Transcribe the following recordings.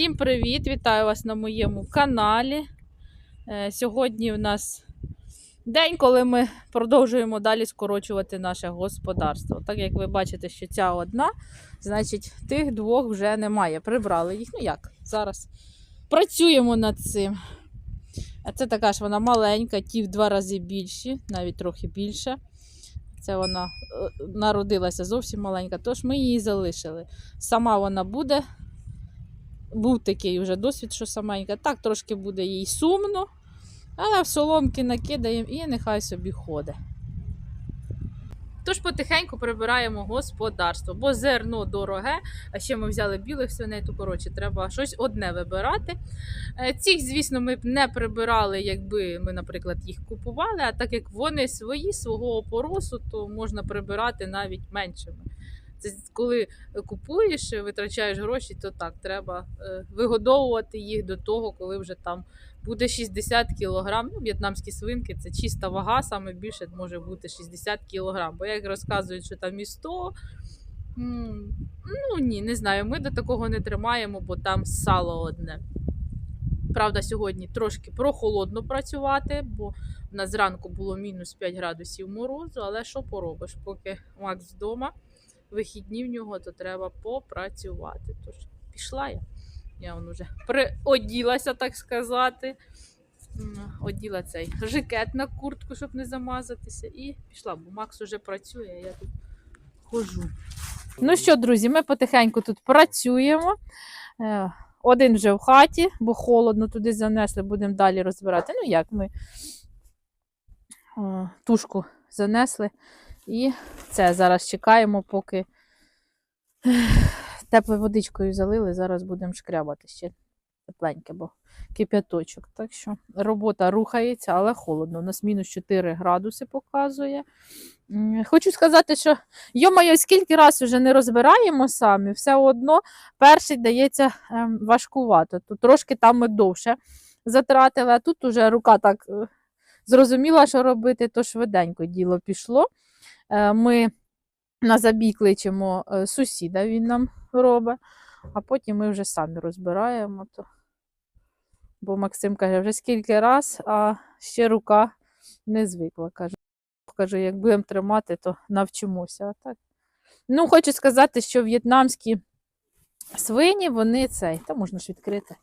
Всім привіт! Вітаю вас на моєму каналі. Е, Сьогодні в нас день, коли ми продовжуємо далі скорочувати наше господарство. Так як ви бачите, що ця одна, значить тих двох вже немає. Прибрали їх. Ну як? Зараз працюємо над цим. А це така ж вона маленька, ті в два рази більші, навіть трохи більше. Це вона е, народилася зовсім маленька, тож ми її залишили. Сама вона буде був такий вже досвід, що саменька. Так трошки буде їй сумно, але в соломки накидаємо і нехай собі ходить. Тож потихеньку прибираємо господарство, бо зерно дороге, а ще ми взяли білих свиней, то коротше, треба щось одне вибирати. Е, Цих, звісно, ми б не прибирали, якби ми, наприклад, їх купували, а так як вони свої, свого опоросу, то можна прибирати навіть меншими. Це коли купуєш, витрачаєш гроші, то так, треба е, вигодовувати їх до того, коли вже там буде 60 кг. Ну, в'єтнамські свинки це чиста вага, саме більше може бути 60 кг. Бо як розказують, що там і 100. Ну ні, не знаю. Ми до такого не тримаємо, бо там сало одне. Правда, сьогодні трошки прохолодно працювати, бо в нас зранку було мінус 5 градусів морозу, але що поробиш, поки Макс вдома вихідні в нього, то треба попрацювати. Тож пішла я. Я вон уже приоділася, так сказати. Оділа цей жакет на куртку, щоб не замазатися. І пішла, бо Макс уже працює, а я тут хожу. Ну що, друзі, ми потихеньку тут працюємо. Е, Один вже в хаті, бо холодно туди занесли, будемо далі розбирати. Ну як ми е, тушку занесли. І це зараз чекаємо, поки теплою водичкою залили. Зараз будемо шкрябати ще тепленьке, бо кип'яточок. Так що робота рухається, але холодно. У нас мінус 4 градуси показує. Хочу сказати, що йомайо, скільки раз вже не розбираємо самі, все одно перший дається ем, важкувато. Тут трошки там ми довше затратили, а тут уже рука так е, зрозуміла, що робити, то швиденько діло пішло. Е, Ми на забій кличемо е, сусіда, він нам робить, а потім ми вже самі розбираємо. То. Бо Максим каже, вже скільки раз, а ще рука не звикла. Каже, каже як будемо тримати, то навчимося. А так. Ну, хочу сказати, що в'єтнамські свині, вони цей, та можна ж відкрити.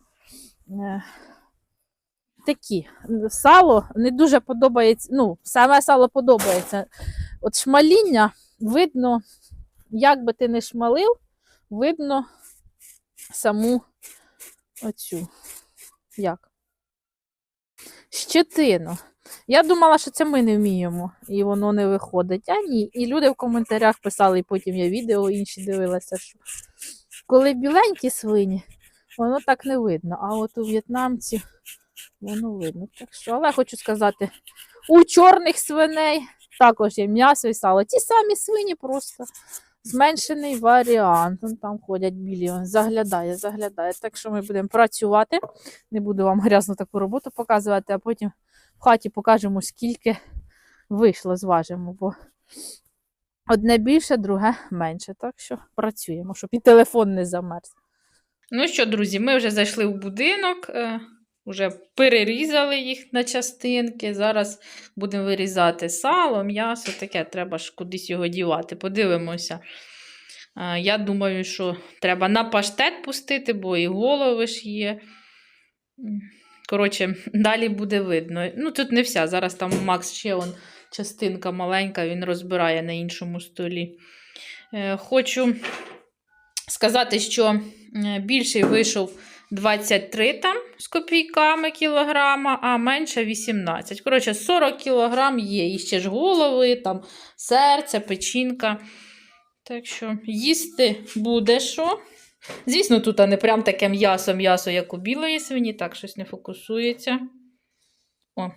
Такі. Сало не дуже подобається. Ну, саме сало подобається. От шмаління видно, як би ти не шмалив, видно саму оцю. Як? Щетину. Я думала, що це ми не вміємо, і воно не виходить. А ні. І люди в коментарях писали, і потім я відео інші дивилася, що коли біленькі свині, воно так не видно. А от у в'єтнамців воно видно. Так що, але хочу сказати, у чорних свиней також є м'ясо і сало. Ті самі свині, просто зменшений варіант. Там ходять білі, заглядає, заглядає. Так що ми будемо працювати. Не буду вам грязну таку роботу показувати, а потім в хаті покажемо, скільки вийшло, зважимо, бо одне більше, друге менше. Так що працюємо, щоб і телефон не замерз. Ну що, друзі, ми вже зайшли в будинок. Е, Уже перерізали їх на частинки. Зараз будемо вирізати сало, м'ясо, таке, треба ж кудись його дівати. Подивимося. Я думаю, що треба на паштет пустити, бо і голови ж є. Коротше, далі буде видно. Ну, тут не вся. Зараз там Макс ще он, частинка маленька, він розбирає на іншому столі. Е, Хочу сказати, що е, більший вийшов 23 там з копійками кілограма, а менше 18. Коротше, 40 кілограм є. І ще ж голови, там серце, печінка. Так що їсти буде що. Звісно, тут не прям таке м'ясо-м'ясо, як у білої свині, так щось не фокусується. О,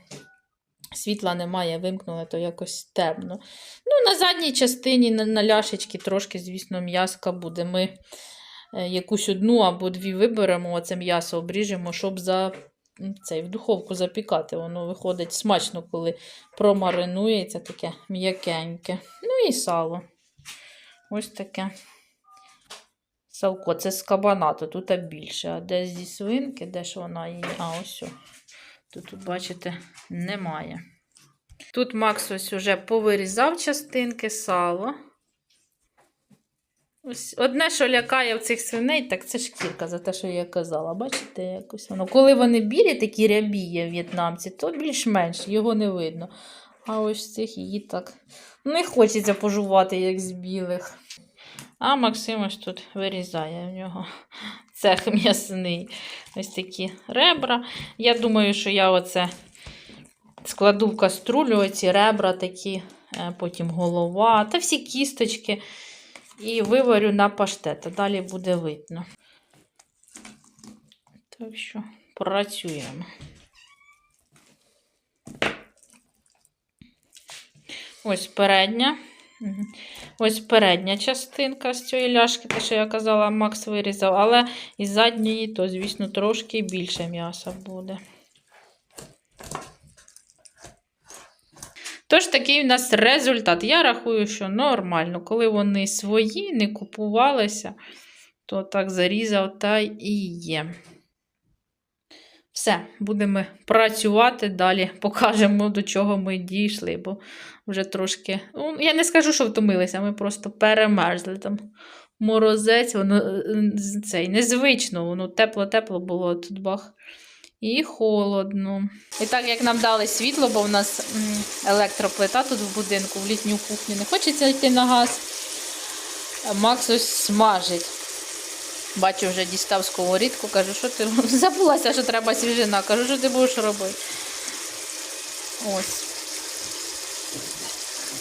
світла немає, вимкнули, то якось темно. Ну, на задній частині, на, ляшечки, трошки, звісно, м'яска буде. Ми якусь одну або дві виберемо, оце м'ясо обріжемо, щоб за цей, в духовку запікати. Воно виходить смачно, коли промаринується таке м'якеньке. Ну і сало. Ось таке Салко, це з кабанату, тут більше. А де зі свинки, де ж вона її? А, ось. Тут, бачите, немає. Тут Макс ось уже повирізав частинки сало. Ось одне, що лякає в цих свиней, так це шкірка, за те, що я казала. Бачите, якось воно. Коли вони білі, такі рябі є в'єтнамці, то більш-менш його не видно. А ось цих її так не хочеться пожувати, як з білих. А Максим тут вирізає в нього цех м'ясний. Ось такі ребра. Я думаю, що я оце складу в каструлю, оці ребра такі, е, потім голова та всі кісточки. І виварю на паштет, а далі буде видно. Так що працюємо. Ось передня. Ось передня частинка з цієї ляшки, те, що я казала, Макс вирізав, але із задньої, то, звісно, трошки більше м'яса буде. Тож такий у нас результат. Я рахую, що нормально. Коли вони свої, не купувалися, то так зарізав та і є. Все, будемо працювати далі, покажемо, до чого ми дійшли, бо вже трошки. Ну, я не скажу, що втомилися, ми просто перемерзли там. Морозець, воно е, цей, незвично, воно тепло-тепло було тут бах. І холодно. І так як нам дали світло, бо в нас електроплита тут в будинку, в літню кухню не хочеться йти на газ. Макс ось смажить. Бачу, вже дістав сковорідку, кажу, що ти забулася, що треба свіжина. Кажу, що ти будеш робити. Ось.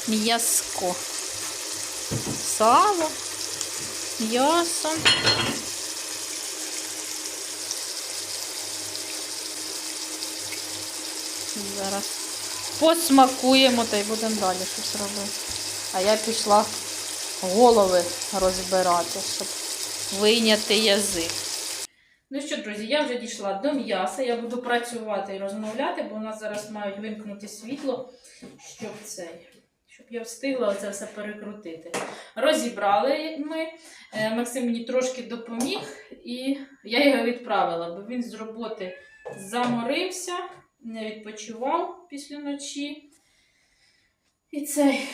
М'яско. Сало. М'ясо. Зараз посмакуємо та й будемо далі щось робити. А я пішла голови розбирати, щоб вийняти язик. Ну що, друзі, я вже дійшла до м'яса. Я буду працювати і розмовляти, бо у нас зараз мають вимкнути світло, щоб цей. Щоб я встигла це все перекрутити. Розібрали ми. Е, Максим мені трошки допоміг, і я його відправила, бо він з роботи заморився, не відпочивав після ночі. І цей.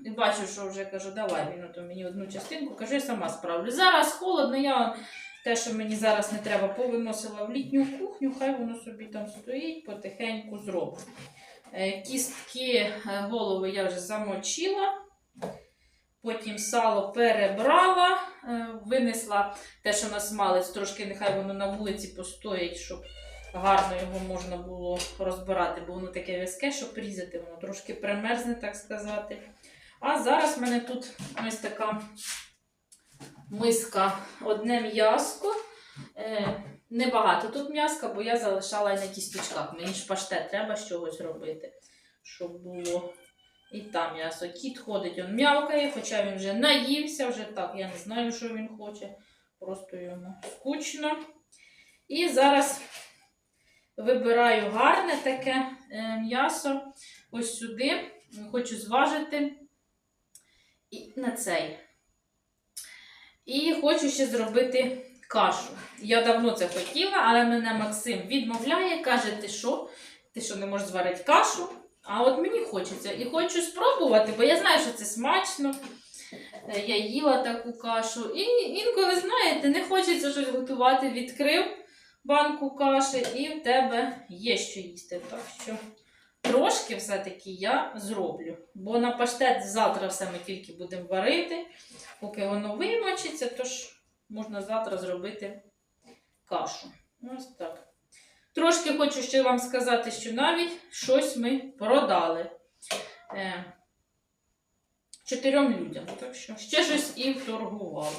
І бачу, що вже кажу, давай він ото мені одну частинку, кажу, я сама справлю. Зараз холодно, я те, що мені зараз не треба, повиносила в літню кухню, хай воно собі там стоїть, потихеньку зроблю. Е, Кістки е, голови я вже замочила. Потім сало перебрала, е, винесла те, що на смалець, трошки нехай воно на вулиці постоїть, щоб гарно його можна було розбирати, бо воно таке в'язке, щоб різати, воно трошки примерзне, так сказати. А зараз в мене тут ось така миска, одне м'яско. Е, небагато тут м'яска, бо я залишала і на кісточках. Мені ж паштет треба з чогось робити, щоб було і там м'ясо. Кіт ходить, він м'явкає, хоча він вже наївся, вже так. Я не знаю, що він хоче. Просто йому скучно. І зараз вибираю гарне таке е, м'ясо. Ось сюди. Хочу зважити і на цей. І хочу ще зробити кашу. Я давно це хотіла, але мене Максим відмовляє, каже, ти що? Ти що не можеш зварити кашу? А от мені хочеться. І хочу спробувати, бо я знаю, що це смачно. Е, Я їла таку кашу. І інколи, знаєте, не хочеться щось готувати. Відкрив банку каші, і в тебе є що їсти. Так що трошки все-таки я зроблю. Бо на паштет завтра все ми тільки будемо варити. Поки воно вимочиться, то ж можна завтра зробити кашу. Ось так. Трошки хочу ще вам сказати, що навіть щось ми продали е, чотирьом людям. Так що ще щось і торгували.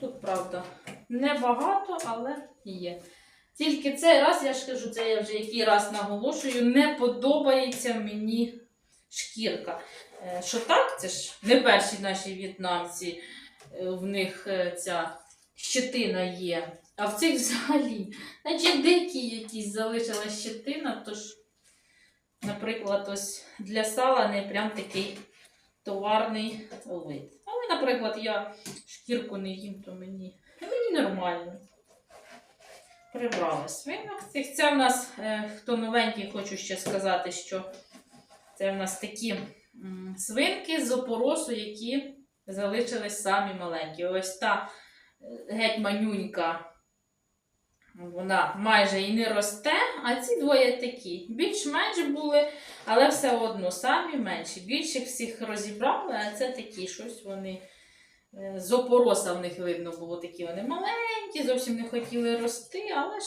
Тут, правда, небагато, але є. Тільки цей раз, я ж кажу, це я вже який раз наголошую, не подобається мені шкірка. Е, Що так, це ж не перші наші в'єтнамці, е, в них е, ця щетина є. А в цих взагалі, наче дикі якісь залишила щетина, тож, наприклад, ось для сала не прям такий товарний вид. Але наприклад, я шкірку не їм, то мені, мені нормально. Прибрали свинок. Це в нас, е, хто новенький, хочу ще сказати, що це в нас такі свинки з опоросу, які залишились самі маленькі. Ось та е, геть манюнька. Вона майже і не росте, а ці двоє такі. Більш-менш були, але все одно самі менші. Більших всіх розібрали, а це такі щось вони. Е, З опороса в них видно було такі вони маленькі, зовсім не хотіли рости, але ж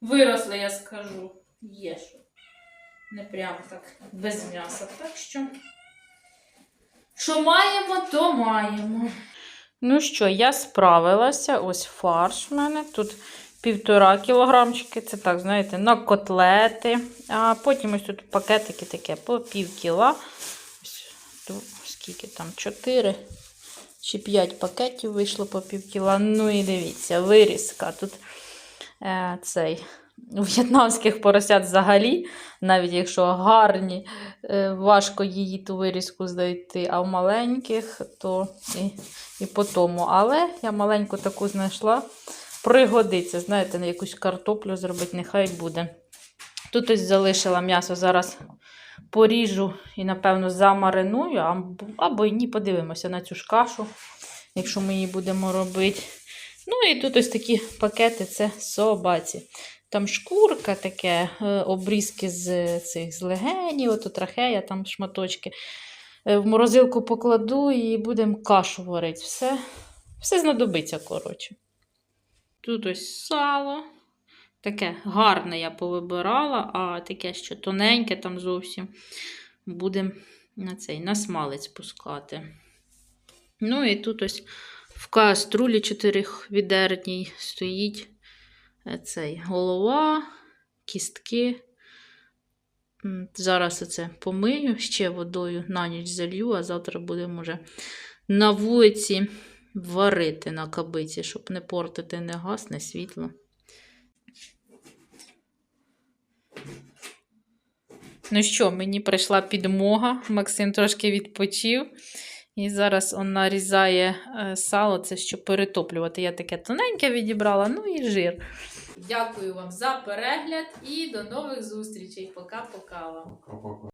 виросли, я скажу. Є що. Не прямо так без м'яса. Так що, що маємо, то маємо. Ну що, я справилася. Ось фарш в мене. Тут півтора кілограмчики. Це так, знаєте, на котлети. А потім ось тут пакетики таке по пів кіла. Ось, скільки там? Чотири чи п'ять пакетів вийшло по пів кіла. Ну і дивіться, вирізка. Тут е, цей. В'єтнамських поросят взагалі, навіть якщо гарні, е, важко її ту вирізку знайти, а в маленьких, то і, і по тому. Але я маленьку таку знайшла. Пригодиться, знаєте, на якусь картоплю зробити, нехай буде. Тут ось залишила м'ясо, зараз поріжу і, напевно, замариную, або, й ні, подивимося на цю ж кашу, якщо ми її будемо робити. Ну і тут ось такі пакети це собаці. Там шкурка таке, е, обрізки з цих з легенів, ото трахея, там шматочки. Е, В морозилку покладу і будемо кашу варити. Все, все знадобиться, коротше. Тут ось сало. Таке гарне я повибирала, а таке ще тоненьке там зовсім будемо на цей на смалець пускати. Ну і тут ось в каструлі чотирихвідерній стоїть е, цей голова, кістки. Зараз оце помию ще водою на ніч залью, а завтра будемо вже на вулиці варити на кабиці, щоб не портити не газ, не світло. Ну що, мені прийшла підмога. Максим трошки відпочив. І зараз он нарізає е, сало, це щоб перетоплювати. Я таке тоненьке відібрала, ну і жир. Дякую вам за перегляд і до нових зустрічей. Пока-пока вам. Пока-пока.